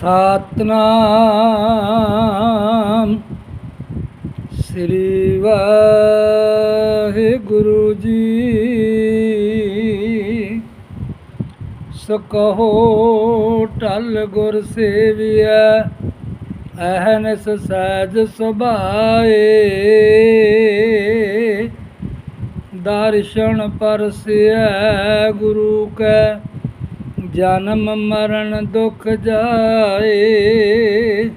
ਸਤਨਾਮ। ਸ੍ਰੀ ਵਾਹਿਗੁਰੂ ਜੀ ਸਕਹੋ ਟਲ ਗੁਰ ਸੇਵੀਐ, ਅਹਨਸ ਸਹਿਜ ਸੁਭਾਏ। ਦਰਸ਼ਨ ਪਰਸਿਐ ਗੁਰੂ ਕੈ ਜਨਮ ਮਰਨ ਦੁਖ ਜਾਏ।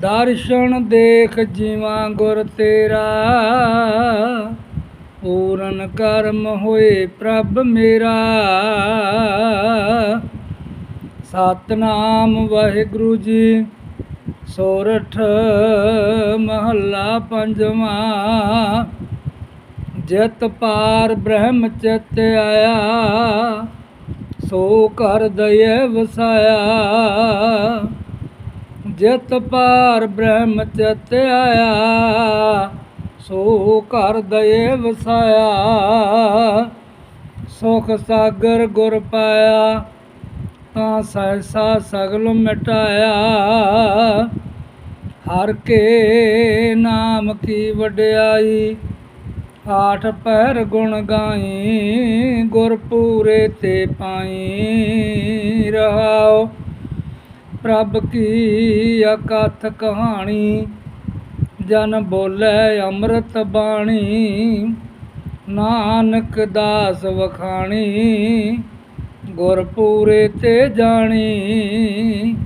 ਦਰਸ਼ਨ ਦੇਖ ਜੀਵਾਂ ਗੁਰ ਤੇਰਾ। ਪੂਰਨ ਕਰਮ ਹੋਏ ਪ੍ਰਭ ਮੇਰਾ। ਸਤਨਾਮ ਵਾਹਿਗੁਰੂ ਜੀ, ਸੋਰਠ ਮਹੱਲਾ ਪੰਜਵਾਂ। ਜਤ ਪਾਰ ਬ੍ਰਹਮ ਚਿਤ ਆਇਆ। ਸੋ ਕਰ ਦਇ ਵਸਾਇਆ। ਜਿਤ ਪਾਰ ਬ੍ਰਹਮ ਚਿਤ ਆਇਆ। ਸੋ ਕਰ ਦਇ ਵਸਾਇਆ। ਸੁਖ ਸਾਗਰ ਗੁਰ ਪਾਇਆ। ਤਾਂ ਸਹਿਸਾ ਸਗਲ ਮਿਟਾਇਆ। ਹਰ ਕੇ ਨਾਮ ਕੀ ਵਡਿਆਈ। ਆਠ ਪੈਰ ਗੁਣ ਗਾਈ ਗੁਰ ਪੂਰੇ ਤੇ ਪਾਈ ਰਹਾਓ। ਪ੍ਰਭ ਕੀ ਅਕਥ ਕਹਾਣੀ, ਜਨ ਬੋਲੇ ਅੰਮ੍ਰਿਤ ਬਾਣੀ। ਨਾਨਕ ਦਾਸ ਵਖਾਣੀ ਗੁਰ ਪੂਰੇ ਤੇ ਜਾਣੀ।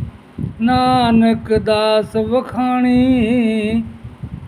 ਨਾਨਕ ਦਾਸ ਵਖਾਣੀ